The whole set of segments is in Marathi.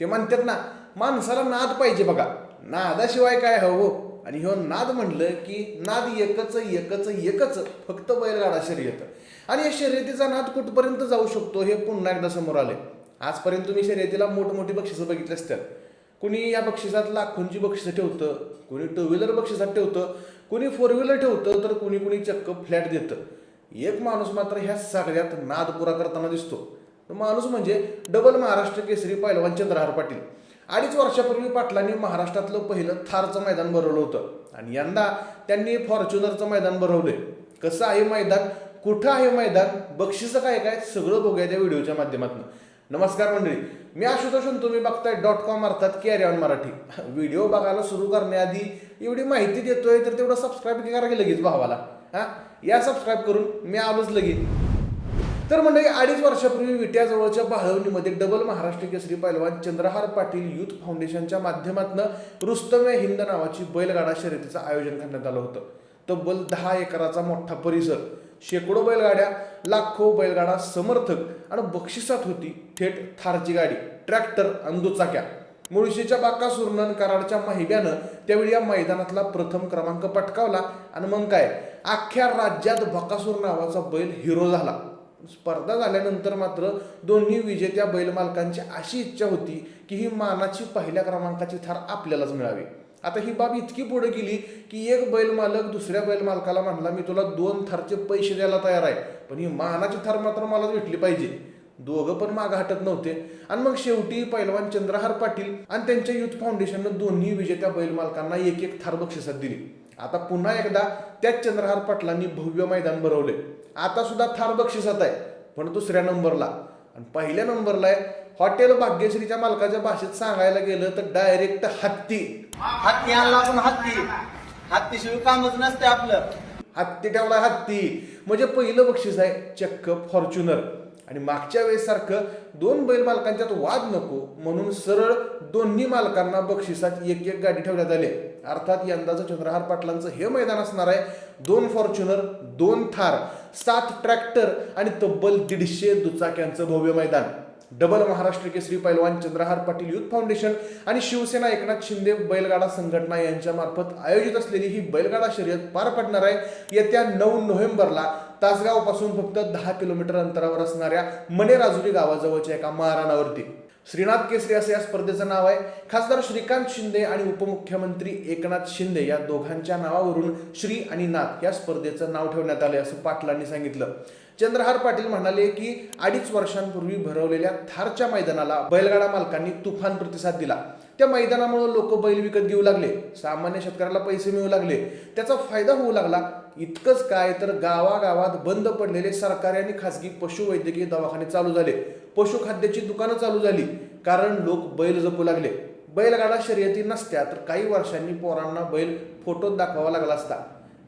ते म्हणतात ना माणसाला नाद पाहिजे बघा. नादाशिवाय काय हवं आणि ह्यो नाद म्हणलं की नाद एकच एकच एकच फक्त बैलगाडा शर्यत. आणि या शर्यतीचा नाद कुठपर्यंत जाऊ शकतो हे पुन्हा एकदा समोर आले आजपर्यंत तुम्ही शर्यतीला मोठमोठी बक्षिसं बघितली असतात कुणी या बक्षिसात लाखोंची बक्षिसं ठेवतं कुणी टू व्हीलर बक्षिसात ठेवतं कुणी फोर व्हीलर ठेवतं तर कुणी कुणी चक्क फ्लॅट देतं. एक माणूस मात्र ह्या सगळ्यात नाद पुरा करताना दिसतो. माणूस म्हणजे डबल महाराष्ट्र केसरी पैलवान चंद्रहार पाटील. अडीच वर्षापूर्वी पाटलांनी महाराष्ट्रातलं पहिलं थारचं मैदान भरवलं होतं. आणि यंदा त्यांनी फॉर्च्युनरचं मैदान भरवलंय. कसं आहे मैदान? कुठं आहे मैदान? बक्षिसं काय काय? सगळं बघूया त्या व्हिडिओच्या माध्यमातून. नमस्कार मंडळी मी आशुतोष तुम्ही बघताय डॉट कॉम अर्थात कॅरी ऑन मराठी. व्हिडिओ बघायला सुरू करण्याआधी एवढी माहिती देतोय तर तेवढं सबस्क्राईब करा की लगेच भावाला. हा? या सबस्क्राईब करून मी आलोच लगेच तर मंडळी अडीच वर्षापूर्वी विट्याजवळच्या बाळवणीमध्ये डबल महाराष्ट्र केसरी पैलवान चंद्रहार पाटील युथ फाउंडेशनच्या माध्यमातून रुस्तम या हिंद नावाची बैलगाडा शर्यतीचं आयोजन करण्यात आलं होतं. तब्बल दहा एकराचा मोठा परिसर शेकडो बैलगाड्या लाखो बैलगाडा समर्थक आणि बक्षिसात होती थेट थारची गाडी ट्रॅक्टर आणि दुचाक्या. मुळशीच्या बाकासुरनं कराडच्या महिब्यानं त्यावेळी या मैदानातला प्रथम क्रमांक पटकावला आणि मग काय अख्ख्या राज्यात बकासूर नावाचा बैल हिरो झाला. स्पर्धा झाल्यानंतर मात्र दोन्ही विजेत्या बैलमालकांची अशी इच्छा होती की ही मानाची पहिल्या क्रमांकाची थार आपल्यालाच मिळावी. आता ही बाब इतकी पुढे गेली की एक बैल मालक दुसऱ्या बैलमालकाला म्हणला मी तुला दोन थारचे पैसे द्यायला तयार आहे पण ही मानाची थार मात्र मला भेटली पाहिजे. दोघं पण मागं हटत नव्हते. आणि मग शेवटी पैलवान चंद्रहार पाटील आणि त्यांच्या युथ फाउंडेशननं दोन्ही विजेत्या बैलमालकांना एक एक थार बक्षिसात दिली. आता पुन्हा एकदा त्याच चंद्रहार पाटलांनी भव्य मैदान भरवले आता सुद्धा थार बक्षिसात आहे. पण दुसऱ्या नंबरला. आणि पहिल्या नंबरला आहे हॉटेल भाग्यश्रीच्या मालकाच्या भाषेत सांगायला गेलं तर डायरेक्ट हत्ती. हत्ती आणला आपण हत्ती. हत्तीशिवाय कामच नसते आपलं. हत्ती ठेवला हत्ती. म्हणजे पहिलं बक्षीस आहे चक्क फॉर्च्युनर. आणि मागच्या वेळेस सारखं दोन बैल मालकांच्यात वाद नको म्हणून सरळ दोन्ही मालकांना बक्षिसात एक एक गाडी ठेवण्यात आली. अर्थात यंदाचं चंद्रहार पाटलांचं हे मैदान असणार आहे. दोन फॉर्च्युनर दोन थार. सात ट्रॅक्टर आणि तब्बल दीडशे दुचाक्यांचं भव्य मैदान. डबल महाराष्ट्र केसरी पैलवान चंद्रहार पाटील युथ फाउंडेशन आणि शिवसेना एकनाथ शिंदे बैलगाडा संघटना यांच्या मार्फत आयोजित असलेली ही बैलगाडा शर्यत पार पडणार आहे. येत्या नऊ नोव्हेंबरला तासगावपासून फक्त दहा किलोमीटर अंतरावर असणाऱ्या मनेराजुरी गावाजवळच्या एका माराणावरती श्रीनाथ केसरी असं या स्पर्धेचं नाव आहे. खासदार श्रीकांत शिंदे आणि उपमुख्यमंत्री एकनाथ शिंदे या दोघांच्या नावावरून श्री आणि नाथ या स्पर्धेचं नाव ठेवण्यात आलं असं पाटलांनी सांगितलं. चंद्रहार पाटील म्हणाले की अडीच वर्षांपूर्वी भरवलेल्या थारच्या मैदानाला बैलगाडा मालकांनी तुफान प्रतिसाद दिला. त्या मैदानामुळे लोक बैल विकत घेऊ लागले. सामान्य शेतकऱ्याला पैसे मिळू लागले. त्याचा फायदा होऊ लागला. इतकंच काय तर गावागावात बंद पडलेले सरकारी आणि खासगी पशुवैद्यकीय दवाखाने चालू झाले. पशुखाद्याची दुकानं चालू झाली. कारण लोक बैल जपू लागले. बैलगाडा शर्यती नसत्या तर काही वर्षांनी पोरांना बैल फोटोत दाखवावा लागला असता.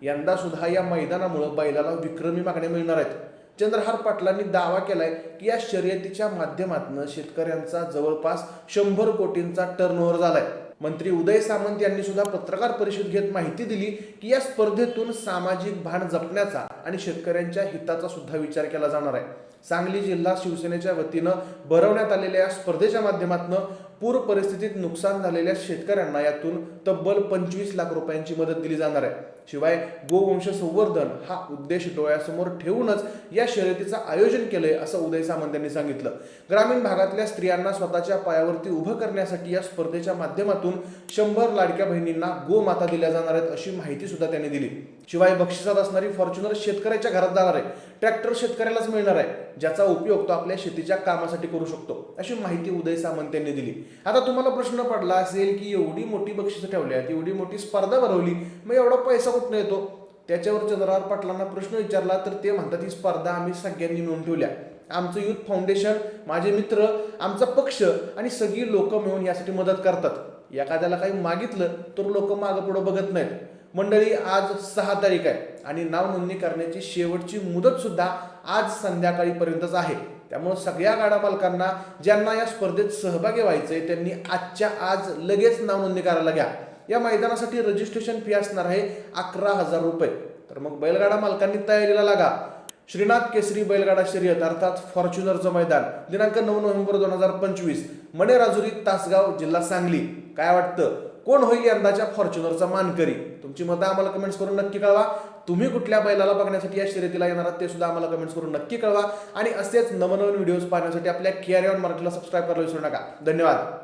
यंदा सुद्धा या मैदानामुळे बैलाला विक्रमी मागण्या मिळणार आहेत. चंद्रहार पाटलांनी दावा केलाय की या शर्यतीच्या माध्यमातून शेतकऱ्यांचा जवळपास शंभर कोटींचा टर्नओव्हर झालाय. मंत्री उदय सामंत यांनी सुद्धा पत्रकार परिषद घेत माहिती दिली की या स्पर्धेतून सामाजिक भान जपण्याचा आणि शेतकऱ्यांच्या हिताचा सुद्धा विचार केला जाणार आहे. सांगली जिल्हा शिवसेनेच्या वतीनं भरवण्यात आलेल्या या स्पर्धेच्या माध्यमातून पूर परिस्थितीत नुकसान झालेल्या शेतकऱ्यांना यातून तब्बल पंचवीस लाख रुपयांची मदत दिली जाणार आहे. शिवाय गोवंश संवर्धन हा उद्देश डोळ्यासमोर ठेवूनच या शर्यतीचं आयोजन केलंय असं उदय सामंत यांनी सांगितलं. ग्रामीण भागातल्या स्त्रियांना स्वतःच्या पायावरती उभं करण्यासाठी या स्पर्धेच्या माध्यमातून शंभर लाडक्या बहिणींना गोमाता दिल्या जाणार आहेत अशी माहिती सुद्धा त्यांनी दिली. शिवाय बक्षिसात असणारी फॉर्च्युनर शेतकऱ्याच्या घरात जाणार आहे. ट्रॅक्टर शेतकऱ्यालाच मिळणार आहे ज्याचा उपयोग तो आपल्या शेतीच्या कामासाठी करू शकतो अशी माहिती उदय सामंत यांनी दिली. आता तुम्हाला प्रश्न पडला असेल की एवढी मोठी बक्षिसं ठेवल्यात एवढी मोठी स्पर्धा भरवली मग एवढा पैसा कुठनं येतो? त्याच्यावर चंद्रहार पाटलांना प्रश्न विचारला तर ते म्हणतात ही स्पर्धा आम्ही सगळ्यांनी मिळून ठेवल्या. आमचं युथ फाउंडेशन माझे मित्र आमचा पक्ष आणि सगळी लोक मिळून यासाठी मदत करतात. एखाद्याला काही मागितलं तर लोक मागं पुढं बघत नाहीत. मंडळी आज सहा तारीख आहे आणि नाव नोंदणी करण्याची शेवटची मुदत सुद्धा आज संध्याकाळीपर्यंतच आहे. त्यामुळं सगळ्या गाडा मालकांना ज्यांना या स्पर्धेत सहभागी व्हायचंय त्यांनी आजच्या आज लगेच नाव नोंदणी करायला घ्या. या मैदानासाठी रजिस्ट्रेशन फी असणार आहे अकरा हजार रुपये. तर मग बैलगाडा मालकांनी तयारीला लागा. श्रीनाथ केसरी बैलगाडा शर्यत अर्थात फॉर्च्युनरचं मैदान. दिनांक नऊ नोव्हेंबर दोन हजार पंचवीस. मणे राजुरी तासगाव जिल्हा सांगली. काय वाटतं? कोण होईल यंदाच्या फॉर्च्युनरचा मानकरी? तुमची मतं आम्हाला कमेंट्स करून नक्की कळवा. तुम्ही कुठल्या बैलाला बघण्यासाठी या शर्यतीला येणार आहात ते सुद्धा आम्हाला कमेंट्स करून नक्की कळवा. आणि असेच नवनवीन व्हिडिओज पाहण्यासाठी आपल्या के आर मराठीला सबस्क्राईब करायला विसरू नका. धन्यवाद.